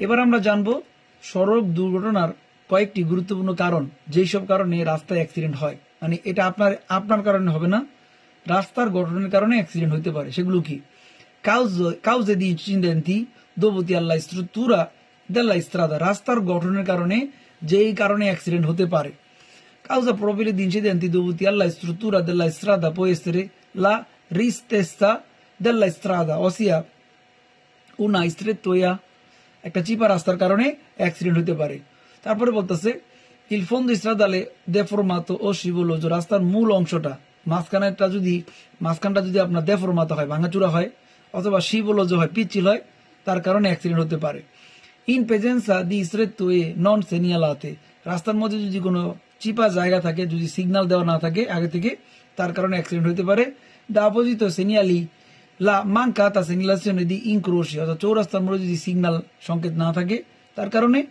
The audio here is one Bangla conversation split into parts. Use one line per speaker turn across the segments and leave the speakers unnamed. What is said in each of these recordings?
এবার আমরা জানব সড়ক দুর্ঘটনার কয়েকটি গুরুত্বপূর্ণ কারণ, যেই সব কারণে রাস্তায় অ্যাক্সিডেন্ট হয়। মানে এটা আপনার আপনার কারণে হবে না, রাস্তার গঠনের কারণে অ্যাক্সিডেন্ট হতে পারে, সেগুলো কি? কাউজ, কাউজে দি চিন্তি দবতি আল্লাহ স্ত্রুতুরা দেল্লা ইস্ত্রাদা, রাস্তার গঠনের কারণে যেই কারণে অ্যাক্সিডেন্ট হতে পারে। কাউজা প্রবিলে দিন সে দেন্তি দবতি আল্লাহ স্ত্রুতুরা দেল্লা ইস্ত্রাদা, পয়েস্তরে, লা রিস্তেস্তা, দেল্লা ইস্ত্রাদা, অসিয়া, উনা ইস্ত্রে তোয়া একটা চিপা রাস্তার কারণে অ্যাক্সিডেন্ট হতে পারে। তারপরে বলতেছে il fondo stradale ও scivoloso রাস্তার মূল অংশটা, মাঝখানেরটা যদি, মাঝখানটা যদি আপনার দেফরমাতো হয়, ভাঙাচুরা হয়, অথবা শিবলোজ হয়, পিচ্ছিল হয়, তার কারণে অ্যাক্সিডেন্ট হতে পারে। ইন প্রেজেন্সা দি স্ট্রেটওয়ে নন সেনিয়ালাতে রাস্তার মধ্যে যদি কোনো চিপা জায়গা থাকে, যদি সিগন্যাল দেওয়া না থাকে, আগে থেকে, তার কারণে অ্যাক্সিডেন্ট হতে পারে। দা অপোজিট সেনিয়ালি লা মানকাতা সেনিলাসিone di incroci অর্থাৎ চৌরাস্তার মধ্যে যদি সিগন্যাল সংকেত না থাকে, তার কারণে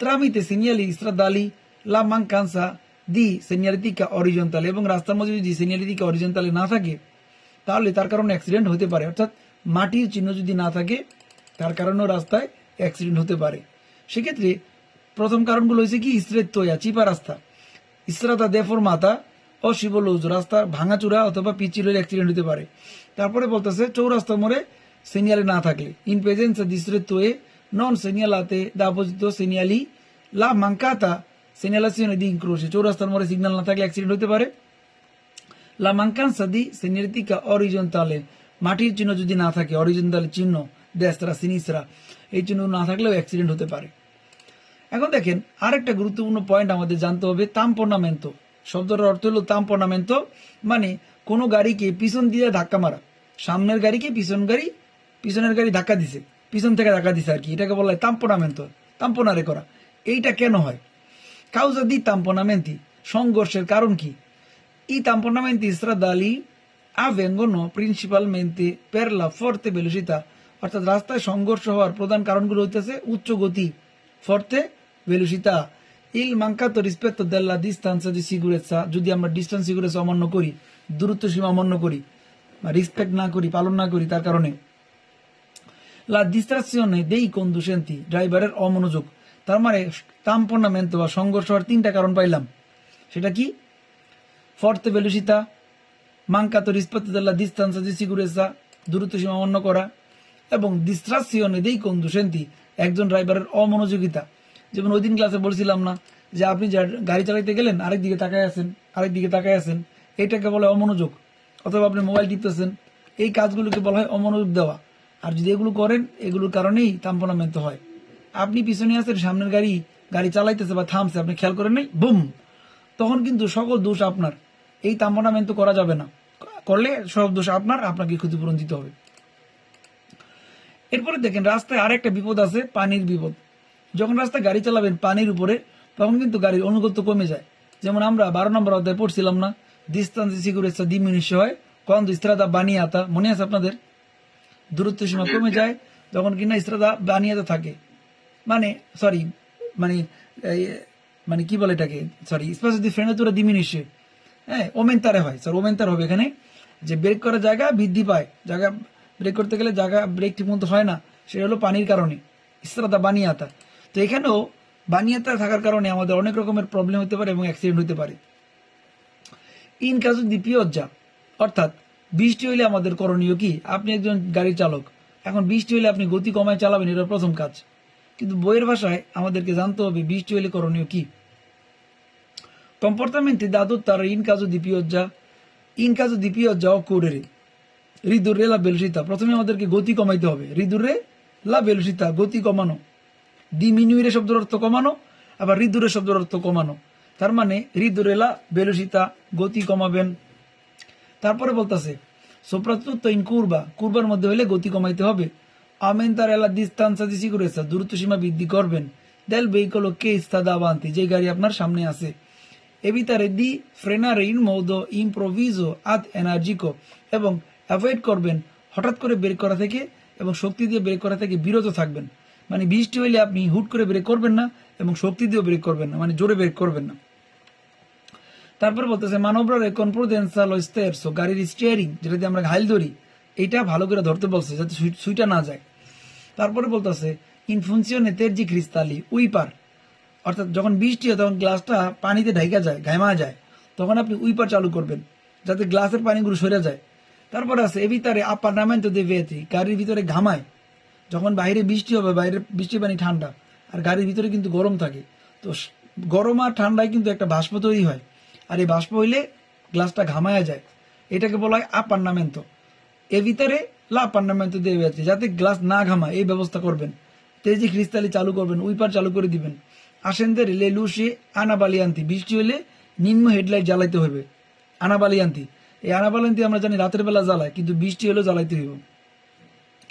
tramite segnali stradali la mancanza di segnaletica orizzontale এবং রাস্তার মধ্যে যদি segnaletica orizzontale না থাকে, তাহলে তার কারণে অ্যাক্সিডেন্ট হতে পারে। অর্থাৎ মাটির চিহ্ন যদি না থাকে, তার কারণেও রাস্তায় অ্যাক্সিডেন্ট হতে পারে। সেক্ষেত্রে প্রথম কারণগুলো হয়েছে কি? ইস্ত্রের তৈয়া, চিপা রাস্তা। ইস্রাতা দেফর মাতা অশিবলৌজ রাস্তা ভাঙাচুরা অথবা পিচিল হলে অ্যাক্সিডেন্ট হতে পারে। তারপরে বলতেছে, চৌরাস্তা মোড়ে সিনিয়ালে না থাকলে। ইন প্রেজেন্স দিস্ত্রের তোয়ে নন সেনিয়ালাতে দাপোজিত সেনিয়ালি লা মাঙ্কাতা সেনিয়ালাসিone di incroci চৌরাস্তার মোড়ে সিগন্যাল না থাকলে অ্যাক্সিডেন্ট হতে পারে। La mancanza di segnaletica orizzontale, মাটির চিহ্ন যদি না থাকে অরিজিনাল চিহ্ন দেস্ত্রা সিনিসরা এই চিহ্ন না থাকলেও অ্যাক্সিডেন্ট হতে পারে। এখন দেখেন, আরেকটা গুরুত্বপূর্ণ পয়েন্ট আমাদের জানতে হবে তাম্পনামেন্তো শব্দটার অর্থ হলো তাম্পনামেন্তো মানে কোনো গাড়িকে পিছন দিয়ে ধাক্কা মারা। সামনের গাড়িকে পিছন গাড়ি, পিছনের গাড়ি ধাক্কা দিছে। পিছন থেকে ধাক্কা দিছে আর কি। এটাকে বলা হয় তাম্পনামেন্তো তাম্পনারে করা। এইটা কেন হয়? কাউজা দি তাম্পনামেন্তি সংঘর্ষের কারণ কি? I tamponamenti stradali avvengono প্রিন্সিপাল মেন্তে la ফর্তে বেলুসিতা অর্থাৎ রাস্তায় সংঘর্ষ হওয়ার প্রধান কারণগুলো হইতেছে উচ্চ গতি ফর্তে ভেলোসিতা ইল মাঙ্কাতো রিসপেক্ট দেল্লা ডিস্টান্সা দি সিগুরেসা যদি আমরা ডিস্টেন্স সিগুরেসা অমান্য করি দূরত্ব সীমা অমান্য করি বা রিসপেক্ট না করি পালন না করি তার কারণে। লা distrazione dei conducenti ড্রাইভারের অমনোযোগ তার মানে তাম্পনামেন্ট বা সংঘর্ষ হওয়ার তিনটা কারণ পাইলাম। সেটা কি? Forte velocità, mancato rispetto della distanza di sicurezza, দূরত্ব সীমা অমান্য করা এবং distrazione dei conducenti একজন ড্রাইভারের অমনোযোগিতা। যেমন ওই দিন ক্লাসে বলছিলাম না যে আপনি গাড়ি চালাইতে গেলেন, আরেক দিকে তাকায় আছেন, আরেক দিকে তাকায় আছেন, এইটাকে বলা অমনোযোগ। অথবা আপনি মোবাইল টিপতেছেন, এই কাজগুলোকে বলা হয় অমনোযোগ দেওয়া। আর যদি এগুলো করেন, এগুলোর কারণেই তাম্পনামেন্ট হয়। আপনি পিছনে আছেন, সামনের গাড়ি গাড়ি চালাইতেছে বা থামছে, আপনি খেয়াল করেন নাই, বুম! তখন কিন্তু সকল দোষ আপনার। এই তাম্পনামেন্ট তো করা যাবে না। করলে সব দোষ আপনার, আপনাকে ক্ষতিপূরণ দিতে হবে। এরপরে দেখেন, রাস্তায় আরেকটা বিপদ আছে, পানির বিপদ। যখন রাস্তায় গাড়ি চালাবেন পানির উপরে তখন কিন্তু গাড়ির অনুগত কমে যায়। যেমন আমরা বারো নম্বর অধ্যায় পড়ছিলাম না ডিস্টান্স সিকিউরিটি দিমিনিশ হয় কন ইস্ত্রাদা বানিয়ে আতা। মনে আছে আপনাদের? দূরত্ব সীমা কমে যায় যখন কিনা ইস্ত্রাদা বানিয়াতে থাকে। মানে সরি মানে মানে কি বলে এটাকে? সরি স্পেস যদি ফ্রেন্ডের দিমিনিশে হ্যাঁ ওমেন্টারে হয়। স্যার ওমেন্টার হবে এখানে। যে ব্রেক করার জায়গা বৃদ্ধি পায়। জায়গা ব্রেক করতে গেলে জায়গা ব্রেক ঠিক মতো হয় না। সেটা হলো পানির কারণে। ইস্তারাদা বানিয়াতা তো এখানেও বানিয়াতা থাকার কারণে আমাদের অনেক রকমের প্রবলেম হতে পারে এবং অ্যাক্সিডেন্ট হতে পারে। ইন কাজু দ্বিতীয়জ্জা অর্থাৎ বৃষ্টি হইলে আমাদের করণীয় কি? আপনি একজন গাড়ি চালক, এখন বৃষ্টি হইলে আপনি গতি কমায় চালাবেন, এটা প্রথম কাজ। কিন্তু বইয়ের ভাষায় আমাদেরকে জানতে হবে বৃষ্টি হইলে করণীয় কি। comportamenti da adottare in caso di pioggia in caso di pioggia occorre ridurre la প্রথমে আমাদেরকে গতি কমাইতে হবে। ridurre la velocità গতি কমানো। ডিমিনিউরে শব্দের অর্থ কমানো, আবার ঋদুরে শব্দের অর্থ কমানো। তার মানে ঋদুরেলা বেলসিতা গতি কমাবেন। তারপরে বলতেছে সোপ্রাতন কুরবা কুরবার মধ্যে হলে গতি কমাইতে হবে। আমেন তার এলা দিস্তানি করেছে দূরত্ব সীমা বৃদ্ধি করবেন। দেল ভেহিকল কে ইস্তাদা বান্তি যে গাড়ি আপনার সামনে আছে। এবি তারে দি ফ্রেনার ইন মৌদ ইম্প্রোভিজো আত এনার্জিকো, এবং অ্যাভয়েড করবেন। হঠাৎ করে বের করা থেকে এবং শক্তি দিয়ে বের করা থেকে বিরত থাকবেন। মানে বৃষ্টি হইলে আপনি হুট করে ব্রেক করবেন না এবং শক্তি দিয়েও ব্রেক করবেন না মানে জোরে ব্রেক করবেন না। তারপর বলতেছে, মানবরারে কনফিডেন্সাল স্টেয়ারস গাড়ির স্টিয়ারিং যেটা আমরা ঘাইল ধরি এইটা ভালো করে ধরতে বলছে, যাতে সুইটা না যায়। তারপরে বলতেছে ইনফুনসিয়নে তেরজি ক্রিস্তালি উইপার। অর্থাৎ যখন বৃষ্টি হয়, তখন গ্লাসটা পানিতে ঢাইকা যায় ঘামা যায়। তখন আপনি উইপার চালু করবেন, যাতে গ্লাসের পানিগুলো সরে যায়। তারপরে আছে, এ ভিতরে আপার্টমেন্ট দে ভেতি গাড়ির ভিতরে ঘামায়। যখন বাইরে বৃষ্টি হবে, বাইরে বৃষ্টি পানি ঠান্ডা, আর গাড়ির ভিতরে কিন্তু গরম থাকে। তো গরম আর ঠান্ডায় কিন্তু একটা বাষ্প তৈরি হয়, আর এই বাষ্প হইলে গ্লাসটা ঘামায়া যায়। এটাকে বলা হয় আপার্নামেন্ট এ ভিতরে লা আপার্নামেন্ট দিয়ে যাচ্ছে যাতে গ্লাস না ঘামায়, এই ব্যবস্থা করবেন। তেজি ক্রিস্তালি চালু করবেন উইপার চালু করে দিবেন। আসেনদের লেলুসে আনাবালিয়ান্তি, বৃষ্টি হলে নিম্ন হেডলাইট জ্বালাইতে হবে আনাবালিয়ান্তি, এই আনাবালিয়ান্তি আমরা জানি রাতের বেলা জ্বালায়, কিন্তু বৃষ্টি হলেও জ্বালাইতে হইব।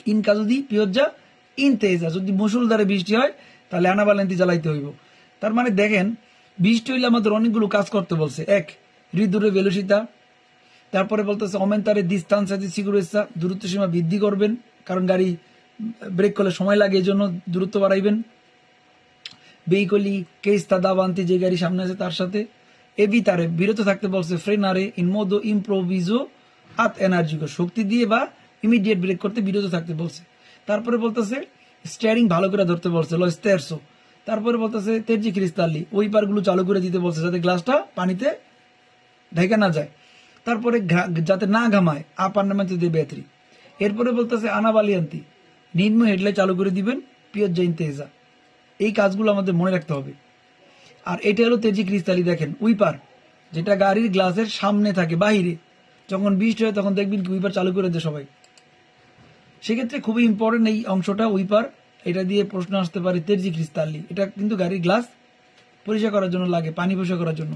ইনকা যদি পিয়জ্জা ইন তেজা। যদি মুসুলধারে বৃষ্টি হয়, তাহলে আনাবালেন্তি জ্বালাইতে হইব। তার মানে দেখেন, বৃষ্টি হইলে আমাদের অনেকগুলো কাজ করতে বলছে। এক, ঋতুরে ভেলুসিতা তারপরে বলতেছে অমেন্তারে দিস্তান সাথে সিগুরেসা, দূরত্ব সীমা বৃদ্ধি করবেন, কারণ গাড়ি ব্রেক করলে সময় লাগে এই জন্য দূরত্ব বাড়াইবেন। বেইকলি, কেস্তা, দাবান্তি, যে গাড়ি সামনে আছে তার সাথে। এবি তারে বিরত থাকতে বলছে, ফ্রেনারে ইনমোদো ইম্প্রোভিজো হাত এনার্জিকে শক্তি দিয়ে বা ইমিডিয়েট ব্রেক করতে বিরত থাকতে বলছে। তারপরে বলতেছে স্টিয়ারিং ভালো করে ধরতে বলছে, লো স্টেয়ারসো তারপরে বলতেছে তেরজি ক্রিস্তালি ওই পারগুলো চালু করে দিতে বলছে যাতে গ্লাসটা পানিতে ঢেকে না যায়। তারপরে যাতে না ঘামায় আপার্টমেন্ট দিয়ে ব্যাটারি এরপরে বলতেছে আনাবালিয়ান্তি নিম্ন হেডলাইট চালু করে দিবেন পিয়র জৈন তেজা এই কাজগুলো আমাদের মনে রাখতে হবে। আর এটা হলো তেজি ক্রিস্তালি দেখেন উইপার যেটা গাড়ির গ্লাসের সামনে থাকে, বাহিরে। যখন বৃষ্টি হয়, তখন দেখবেন কি উইপার চালু করে দেয় সবাই। সেক্ষেত্রে খুবই ইম্পর্টেন্ট এই অংশটা উইপার এটা দিয়ে প্রশ্ন আসতে পারে তেরজি খ্রিস্তাল্লি এটা কিন্তু গাড়ির গ্লাস পরিষ্কার করার জন্য লাগে, পানি পরিষ্কার করার জন্য।